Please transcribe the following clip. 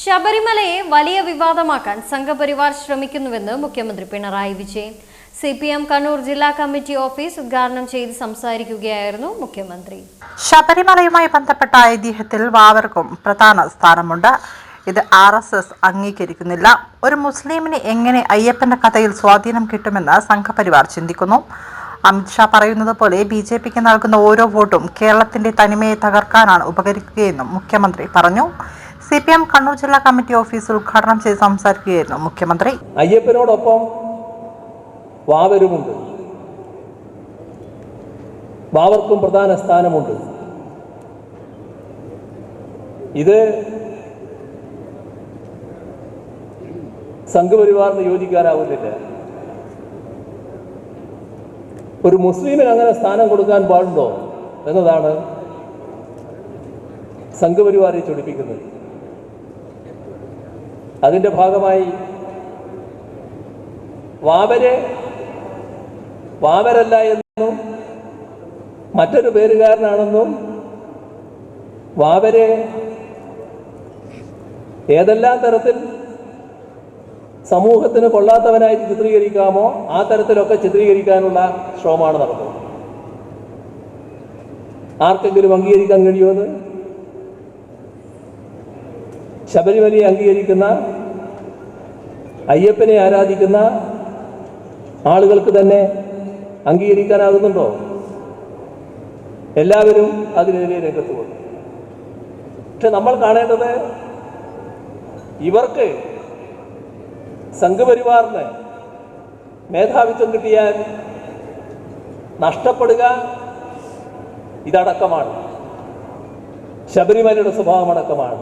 ശബരിമലയെ വലിയ വിവാദമാക്കാൻ സംഘപരിവാർ ശ്രമിക്കുന്നുവെന്ന് മുഖ്യമന്ത്രി Pinarayi Vijayan. C P M Kannur ജില്ലാ കമ്മിറ്റി ഓഫീസ് ഉദ്ഘാടനം ചെയ്ത് സംസാരിക്കുകയായിരുന്നു മുഖ്യമന്ത്രി. ശബരിമലയുമായി ബന്ധപ്പെട്ട ഐതിഹ്യത്തിൽ വാവർക്കും പ്രധാന സ്ഥാനമുണ്ട്. ഇത് ആർ എസ് എസ് അംഗീകരിക്കുന്നില്ല. ഒരു മുസ്ലിമിന് എങ്ങനെ അയ്യപ്പന്റെ കഥയിൽ സ്വാധീനം കിട്ടുമെന്ന് സംഘപരിവാർ ചിന്തിക്കുന്നു. അമിത്ഷാ പറയുന്നത് പോലെ ബി ജെ പിക്ക് നൽകുന്ന ഓരോ വോട്ടും കേരളത്തിന്റെ തനിമയെ തകർക്കാനാണ് ഉപകരിക്കുകയെന്നും മുഖ്യമന്ത്രി പറഞ്ഞു. സി പി എം കണ്ണൂർ ജില്ലാ കമ്മിറ്റി ഓഫീസ് ഉദ്ഘാടനം ചെയ്ത് സംസാരിക്കുകയായിരുന്നു മുഖ്യമന്ത്രി. അയ്യപ്പനോടൊപ്പം വാവരുമുണ്ട്. വാവർക്കും പ്രധാന സ്ഥാനമുണ്ട്. ഇത് സംഘപരിവാറിന് യോജിക്കാനാവുന്നില്ല ഒരു മുസ്ലിമിന് അങ്ങനെ സ്ഥാനം കൊടുക്കാൻ പാടുണ്ടോ എന്നതാണ് സംഘപരിവാറെ ചൊടിപ്പിക്കുന്നത്. അതിന്റെ ഭാഗമായി വാവരെ വാവരല്ല എന്നും മറ്റൊരു പേരുകാരനാണെന്നും വാവരെ ഏതെല്ലാം തരത്തിൽ സമൂഹത്തിന് കൊള്ളാത്തവനായി ചിത്രീകരിക്കാമോ ആ തരത്തിലൊക്കെ ചിത്രീകരിക്കാനുള്ള ശ്രമമാണ് നടക്കുന്നത് ആർക്കെങ്കിലും അംഗീകരിക്കാൻ കഴിയുമെന്ന് ശബരിമലയെ അംഗീകരിക്കുന്ന അയ്യപ്പനെ ആരാധിക്കുന്ന ആളുകൾക്ക് തന്നെ അംഗീകരിക്കാനാകുന്നുണ്ടോ? എല്ലാവരും അതിനെതിരെ രംഗത്ത് വന്നു പക്ഷെ നമ്മൾ കാണേണ്ടത് ഇവർക്ക് സംഘപരിവാറിന് മേധാവിത്വം കിട്ടിയാൽ നഷ്ടപ്പെടുക ഇതടക്കമാണ്. ശബരിമലയുടെ സ്വഭാവമടക്കമാണ്